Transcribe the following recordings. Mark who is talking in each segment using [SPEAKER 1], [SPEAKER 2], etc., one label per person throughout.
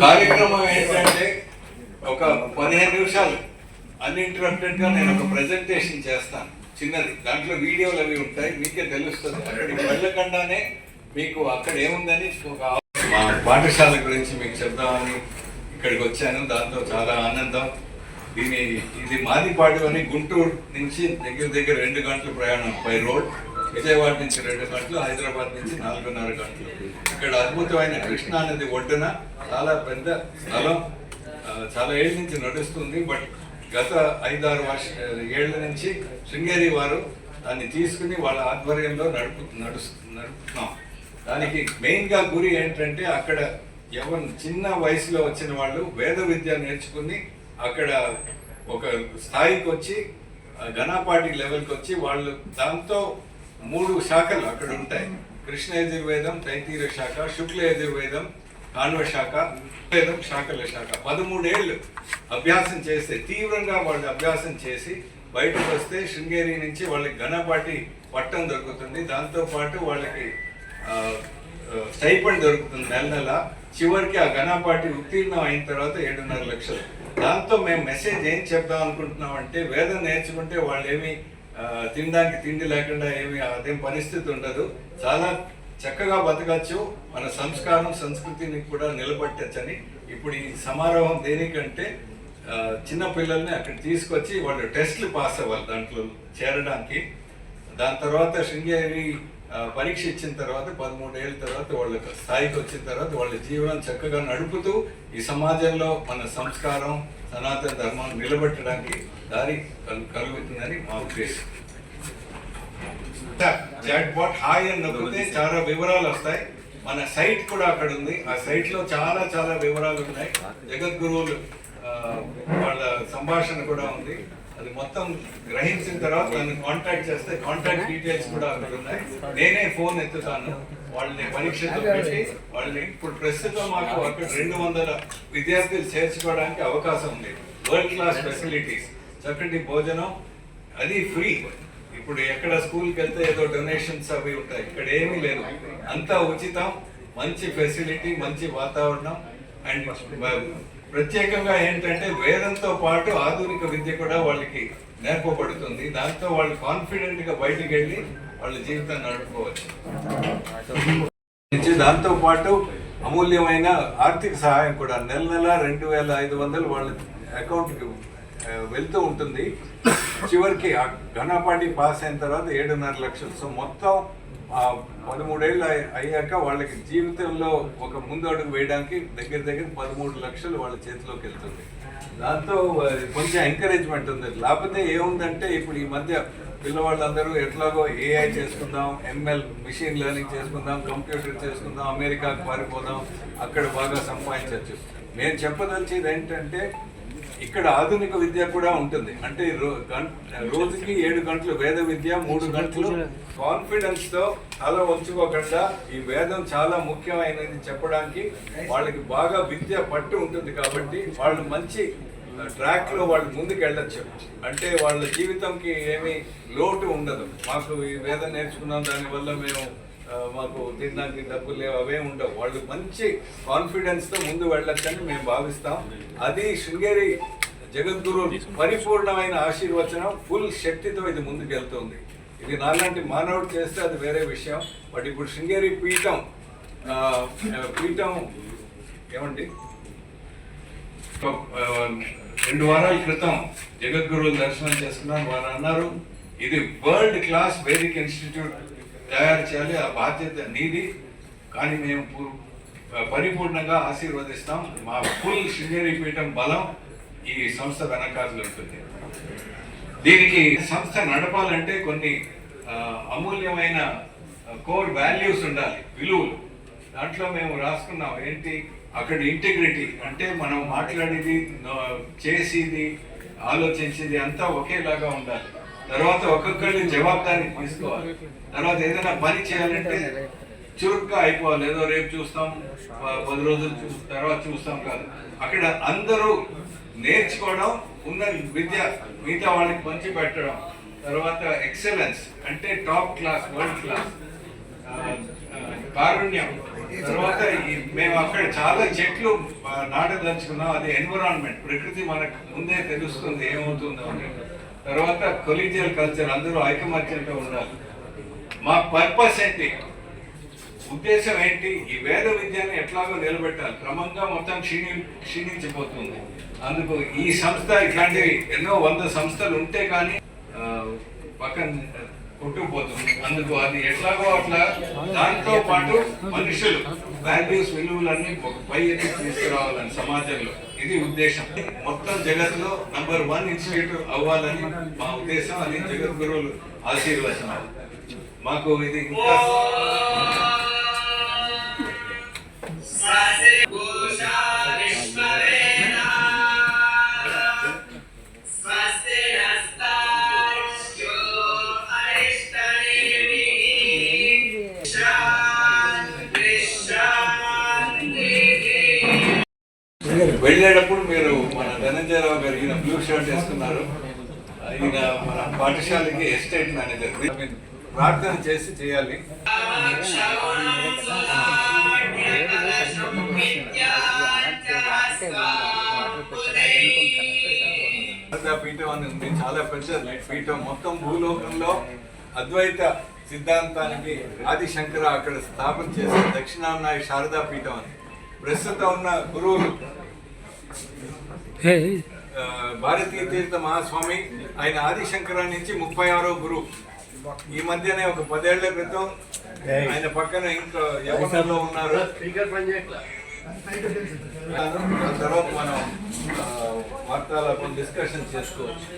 [SPEAKER 1] కార్యక్రమం ఏంటంటే ఒక పదిహేను నిమిషాలు అన్ఇంటరప్టెడ్గా నేను ఒక ప్రెజెంటేషన్ చేస్తాను. చిన్నది. దాంట్లో వీడియోలు అవి ఉంటాయి. మీకే తెలుస్తుంది. అక్కడికి వెళ్ళకుండానే మీకు అక్కడ ఏముందని ఒక మా పాఠశాల గురించి మీకు చెప్దామని ఇక్కడికి వచ్చాను. దాంతో చాలా ఆనందం. దీని ఇది మాదిపాడు అని గుంటూరు నుంచి దగ్గర దగ్గర రెండు గంటల ప్రయాణం. By road. విజయవాడ నుంచి రెండు గంటలు హైదరాబాద్ నుంచి నాలుగున్నర గంటలు. ఇక్కడ అద్భుతమైన కృష్ణా నది ఒడ్డున చాలా పెద్ద స్థలం చాలా ఏళ్ళ నుంచి నడుస్తుంది బట్ గత ఐదారు వర్ష ఏళ్ళ నుంచి శృంగేరి వారు దాన్ని తీసుకుని వాళ్ళ ఆధ్వర్యంలో నడుపు నడుస్తు నడుపుతున్నాం. దానికి మెయిన్గా గురి ఏంటంటే అక్కడ ఎవరు చిన్న వయసులో వచ్చిన వాళ్ళు వేద విద్య నేర్చుకుని అక్కడ ఒక స్థాయికి వచ్చి ఘనాపాటి లెవెల్కి వచ్చి వాళ్ళు దాంతో మూడు శాఖలు అక్కడ ఉంటాయి. కృష్ణ యజుర్వేదం తైతీర శాఖ శుక్ల యజుర్వేదం కాణ్వ శాఖ వేదం శాఖల శాఖ. పదమూడేళ్ళు అభ్యాసం చేస్తే తీవ్రంగా వాళ్ళు అభ్యాసం చేసి బయటకు వస్తే శృంగేరి నుంచి వాళ్ళకి ఘనపాటి పట్టం దొరుకుతుంది. దాంతో పాటు వాళ్ళకి స్టైపండ్ దొరుకుతుంది నెల నెల. చివరికి ఆ ఘనపాటి ఉత్తీర్ణం అయిన తర్వాత ఏడున్నర లక్షలు. దాంతో మేము మెసేజ్ ఏం చెప్దాం అనుకుంటున్నాం అంటే వేదం నేర్చుకుంటే వాళ్ళు ఏమి తినడానికి తిండి లేకుండా ఏమి అదేం పరిస్థితి ఉండదు. చాలా చక్కగా బతకచ్చు. మన సంస్కారం సంస్కృతిని కూడా నిలబెట్టచ్చని ఇప్పుడు ఈ సమారోహం దేనికంటే చిన్న పిల్లల్ని అక్కడ తీసుకొచ్చి వాళ్ళు టెస్ట్లు పాస్ అవ్వాలి దాంట్లో చేరడానికి. దాని తర్వాత శృంగేరి పరీక్ష ఇచ్చిన తర్వాత పదమూడేళ్ళ తర్వాత వాళ్ళ స్థాయికి వచ్చిన తర్వాత వాళ్ళ జీవనం చక్కగా నడుపుతూ ఈ సమాజంలో మన సంస్కారం సనాతన ధర్మాన్ని నిలబెట్టడానికి దారి కలు- కలుగుతుందని మా ఉద్దేశం. చాట్ బాట్ హాయ్ అని నొక్కితే చాలా వివరాలు వస్తాయి. మన సైట్ కూడా అక్కడ ఉంది. ఆ సైట్లో చాలా చాలా వివరాలు ఉన్నాయి. జగద్గురువులు ఆ, వాళ్ళ సంభాషణ కూడా ఉంది. అది మొత్తం గ్రహించిన తర్వాత నన్ను కాంటాక్ట్ చేస్తే కాంటాక్ట్ డీటెయిల్స్ కూడా అక్కడ ఉన్నాయి. నేనే ఫోన్ ఎత్తుతాను. వాళ్ళని పరీక్షతో పెట్టి వాళ్ళని ఇప్పుడు ప్రస్తుతం మాకు అక్కడ రెండు వందల విద్యార్థులు చేర్చుకోవడానికి అవకాశం ఉంది. వరల్డ్ క్లాస్ ఫెసిలిటీస్ చక్కటి భోజనం. అది ఫ్రీ ఇప్పుడు ఎక్కడ స్కూల్కి వెళ్తే ఏదో డొనేషన్స్ అవి ఉంటాయి. ఇక్కడ ఏమీ లేదు. అంతా ఉచితం. మంచి ఫెసిలిటీ మంచి వాతావరణం. అండ్ ప్రత్యేకంగా ఏంటంటే వేదంతో పాటు ఆధునిక విద్య కూడా వాళ్ళకి నేర్పబడుతుంది. దాంతో వాళ్ళు కాన్ఫిడెంట్గా బయటికి వెళ్ళి వాళ్ళ జీవితాన్ని నడుపుకోవచ్చు. దాంతో పాటు అమూల్యమైన ఆర్థిక సహాయం కూడా నెల నెల రెండు వేల ఐదు వందలు వాళ్ళ అకౌంట్కి వెళ్తూ ఉంటుంది. చివరికి ఆ ఘనపాటి పాస్ అయిన తర్వాత ఏడున్నర లక్షలు. సో మొత్తం పదమూడేళ్ళు అయ్యాక వాళ్ళకి జీవితంలో ఒక ముందు అడుగు వేయడానికి దగ్గర దగ్గర పదమూడు లక్షలు వాళ్ళ చేతిలోకి వెళ్తుంది. దాంతో కొంచెం ఎంకరేజ్మెంట్ ఉంది. లేకపోతే ఏముందంటే ఇప్పుడు ఈ మధ్య పిల్లవాళ్ళందరూ ఎట్లాగో ఏఐ చేసుకుందాం ఎంఎల్ మిషన్ లెర్నింగ్ చేసుకుందాం కంప్యూటర్ చేసుకుందాం అమెరికాకు పారిపోదాం అక్కడ బాగా సంపాదించవచ్చు నేను చెప్పదలిచేది ఏంటంటే ఇక్కడ ఆధునిక విద్య కూడా ఉంటుంది. అంటే రోజుకి ఏడు గంటలు వేద విద్య మూడు గంటలు కాన్ఫిడెన్స్తో తల వంచుకోకుండా ఈ వేదం చాలా ముఖ్యమైనది చెప్పడానికి వాళ్ళకి బాగా విద్య పట్టు ఉంటుంది కాబట్టి వాళ్ళు మంచి ట్రాక్లో వాళ్ళు ముందుకు వెళ్ళొచ్చు అంటే వాళ్ళ జీవితంకి ఏమీ లోటు ఉండదు. మాకు ఈ వేదం నేర్చుకున్నాం దానివల్ల మేము మాకు తినడానికి డబ్బులు లేవు అవే ఉండవు. వాళ్ళు మంచి కాన్ఫిడెన్స్తో ముందు వెళ్ళొచ్చని మేము భావిస్తాం. అది శృంగేరి జగద్గురు పరిపూర్ణమైన ఆశీర్వచనం ఫుల్ శక్తితో ఇది ముందుకు వెళ్తుంది ఇది నాలాంటి మానవుడు చేస్తే అది వేరే విషయం. బట్ ఇప్పుడు శృంగేరి పీఠం పీఠం ఏమండి? రెండు వారాల క్రితం జగద్గురువుల దర్శనం చేసుకున్నాను వారు అన్నారు. ఇది వరల్డ్ క్లాస్ వేదిక్ ఇన్స్టిట్యూట్ తయారు చేయాలి ఆ బాధ్యత నీది. కానీ మేము పరిపూర్ణంగా ఆశీర్వదిస్తాం. మా ఫుల్ శృంగేరి పీఠం బలం ఈ సంస్థ వెనకాల ఉంటుంది. దీనికి సంస్థ నడపాలంటే కొన్ని అమూల్యమైన కోర్ వాల్యూస్ ఉండాలి విలువలు. దాంట్లో మేము రాసుకున్నాం ఏంటి అక్కడ ఇంటిగ్రిటీ. అంటే మనం మాట్లాడేది చేసేది ఆలోచించేది అంతా ఒకేలాగా ఉండాలి. తర్వాత ఒక్కొక్కరిని జవాబుదారి తీసుకోవాలి తర్వాత ఏదైనా పని చేయాలంటే చురుగ్గా అయిపోవాలి. ఏదో రేపు చూస్తాం పది రోజులు చూ తర్వాత చూస్తాం కాదు. అక్కడ అందరూ నేర్చుకోవడం ఉన్న విద్య మిగతా వాళ్ళకి పంచి పెట్టడం తర్వాత ఎక్సలెన్స్ అంటే టాప్ క్లాస్ వరల్డ్ క్లాస్ కారుణ్యం. తర్వాత మేము అక్కడ చాలా చెట్లు నాటదలుచుకున్నాం. అది ఎన్విరాన్మెంట్. ప్రకృతి మనకు ముందే తెలుస్తుంది ఏమవుతుందో అని. తర్వాత కొలీజియల్ కల్చర్ అందరూ ఐకమత్యంతో ఉండాలి. మా పర్పస్ ఏంటి? ఉద్దేశం ఏంటి? ఈ వేద విద్యను ఎట్లాగో నిలబెట్టాలి. క్రమంగా మొత్తం క్షీణి క్షీణించిపోతుంది. అందుకు ఈ సంస్థ ఇట్లాంటివి ఎన్నో వంద సంస్థలు ఉంటే కానీ పక్కన కొట్టుకుపోతుంది. అందుకు అది ఎట్లాగో అట్లా దాంతో పాటు మనుషులు వాల్యూస్ విలువలన్నీ ఒక పై ఎత్తుకు తీసుకురావాలని సమాజంలో. ఇది ఉద్దేశం. మొత్తం జగత్లో నంబర్ వన్ ఇన్స్టిట్యూట్ అవ్వాలని మా ఉద్దేశం అది జగద్గురువులు ఆశీర్వచనాలు. మాకు ఇది ఇంకా షర్ట్ వేసుకున్నారు ఈయన మన పాఠశాలకి ఎస్టేట్ మేనేజర్. ప్రార్థన చేసి చేయాలి. శారదా పీఠం అని ఉంది చాలా పెద్ద పీఠం మొత్తం భూలోకంలో అద్వైత సిద్ధాంతానికి ఆది శంకర అక్కడ స్థాపన చేసిన దక్షిణానాయ శారదా పీఠం అని ప్రస్తుతం ఉన్న గురువులు. భారతీయ తీర్థ మహాస్వామి ఆయన ఆదిశంకర నుంచి ముప్పై ఆరో గురువు ఈ మధ్యనే ఒక పదేళ్ళ క్రితం ఆయన పక్కన ఇంకా యవనంలో ఉన్నారు. తర్వాత మనం ఆ, వార్తాలాపం డిస్కషన్ చేసుకోవచ్చు.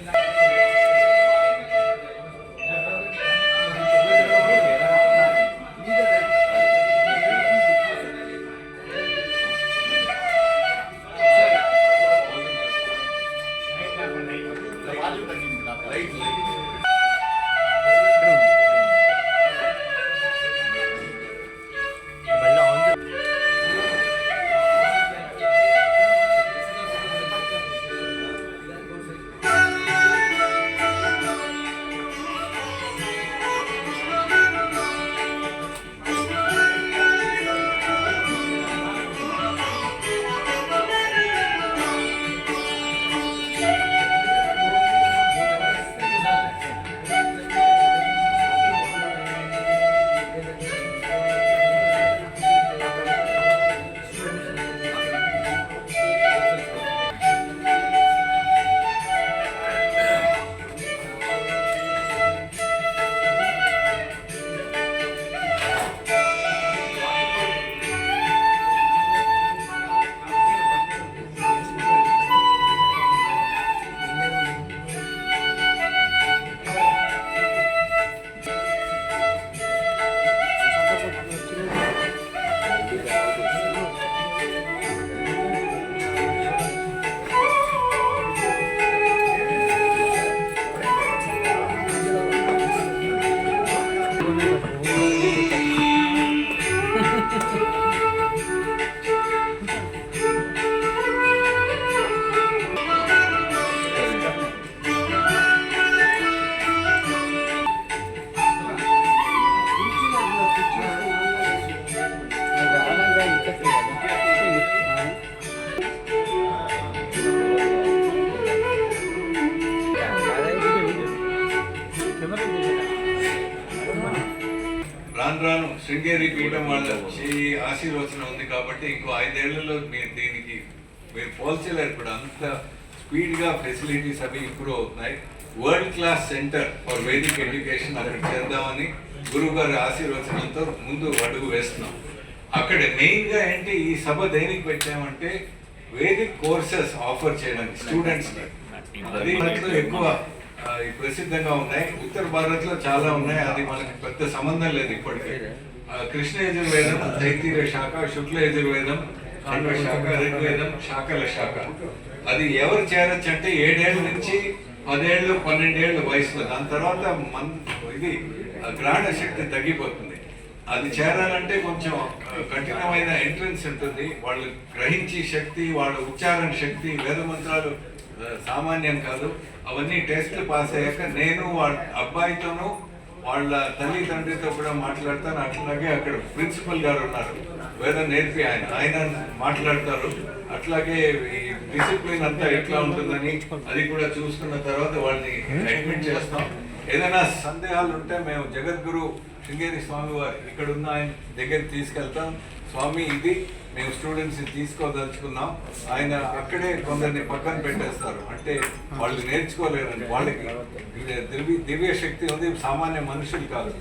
[SPEAKER 1] శృంగేరి పీఠం వాళ్ళ చేయి ఆశీర్వచనం ఉంది కాబట్టి ఇంకో ఐదేళ్ళలో మీరు దీనికి మీరు పోల్చలేరు కూడా. అంత స్పీడ్గా ఫెసిలిటీస్ అవి ఇంప్రూవ్ అవుతున్నాయి world class centre for Vedic education అక్కడ చేద్దామని గురువు గారి ఆశీర్వచనంతో ముందు అడుగు వేస్తున్నాం. అక్కడ మెయిన్గా ఏంటి ఈ సభ దేనికి పెట్టామంటే వేదిక్ కోర్సెస్ ఆఫర్ చేయడానికి స్టూడెంట్స్ అది ఎక్కువ ఈ ప్రసిద్ధంగా ఉన్నాయి. ఉత్తర భారత్లో చాలా ఉన్నాయి. అది మనకి పెద్ద సంబంధం లేదు ఇప్పటికే. కృష్ణ యజుర్వేదం తైతీర శాఖ శుక్ల యజుర్వేదం కాండ శాఖ ఋగ్వేదం శాఖల శాఖ. అది ఎవరు చేరొచ్చు అంటే ఏడేళ్ళ నుంచి పదేళ్ళు పన్నెండేళ్ళు వయసులో. దాని తర్వాత మన్ ఇది గ్రాణ గ్రహణ శక్తి తగ్గిపోతుంది. అది చేరాలంటే కొంచెం కఠినమైన ఎంట్రన్స్ ఉంటుంది. వాళ్ళు గ్రహించే శక్తి వాళ్ళ ఉచ్చారణ శక్తి వేద మంత్రాలు సామాన్యం కాదు. అవన్నీ టెస్ట్ పాస్ అయ్యాక నేను వాళ్ళ అబ్బాయితోనూ వాళ్ళ తల్లి తండ్రితో కూడా మాట్లాడతాను. అట్లాగే అక్కడ ప్రిన్సిపల్ గారు ఉన్నారు. వేరే నేర్పి ఆయన. ఆయన మాట్లాడతారు. అట్లాగే ఈ డిసిప్లిన్ అంతా ఎట్లా ఉంటుందని అది కూడా చూసుకున్న తర్వాత వాళ్ళని అడ్మిట్ చేస్తాం. ఏదైనా సందేహాలు ఉంటే మేము జగద్గురు శృంగేరి స్వామి వారు ఇక్కడ ఉన్న ఆయన దగ్గరికి తీసుకెళ్తాం. స్వామి ఇది మేము స్టూడెంట్స్ తీసుకోదలుచుకున్నాం. ఆయన అక్కడే కొందరిని పక్కన పెట్టేస్తారు. అంటే వాళ్ళు నేర్చుకోలేరండి వాళ్ళకి. దివ్య దివ్య శక్తి ఉంది సామాన్య మనుషులు కాదు.